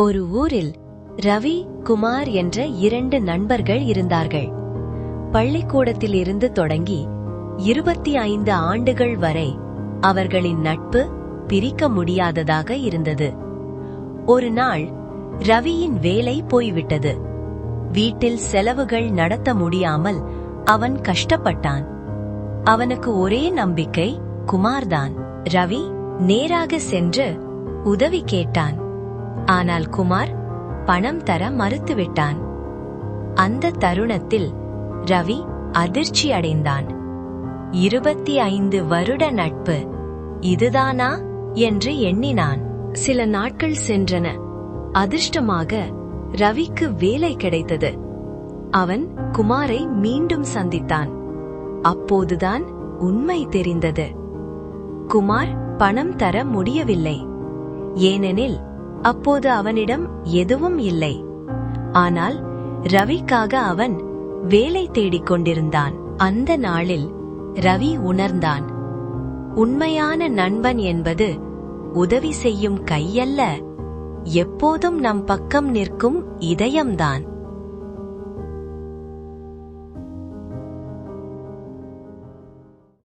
ஒரு ஊரில் ரவி குமார் என்ற இரண்டு நண்பர்கள் இருந்தார்கள். பள்ளிக்கூடத்தில் இருந்து தொடங்கி இருபத்தி ஐந்து ஆண்டுகள் வரை அவர்களின் நட்பு பிரிக்க முடியாததாக இருந்தது. ஒரு நாள் ரவியின் வேலை போய்விட்டது. வீட்டில் செலவுகள் நடத்த முடியாமல் அவன் கஷ்டப்பட்டான். அவனுக்கு ஒரே நம்பிக்கை குமார்தான். ரவி நேராக சென்று உதவி கேட்டான். ஆனால் குமார் பணம் தர மறுத்துவிட்டான். அந்த தருணத்தில் ரவி அதிர்ச்சி அடைந்தான். இருபத்தி ஐந்து வருட நட்பு இதுதானா? என்று எண்ணினான். சில நாட்கள் சென்றன. அதிர்ஷ்டமாக ரவிக்கு வேலை கிடைத்தது. அவன் குமாரை மீண்டும் சந்தித்தான். அப்போதுதான் உண்மை தெரிந்தது. குமார் பணம் தர முடியவில்லை. ஏனெனில் அப்போது அவனிடம் எதுவும் இல்லை. ஆனால் ரவிக்காக அவன் வேலை தேடிக் கொண்டிருந்தான். அந்த நாளில் ரவி உணர்ந்தான். உண்மையான நண்பன் என்பது உதவி செய்யும் கையல்ல. எப்போதும் நம் பக்கம் நிற்கும் இதயம்தான்.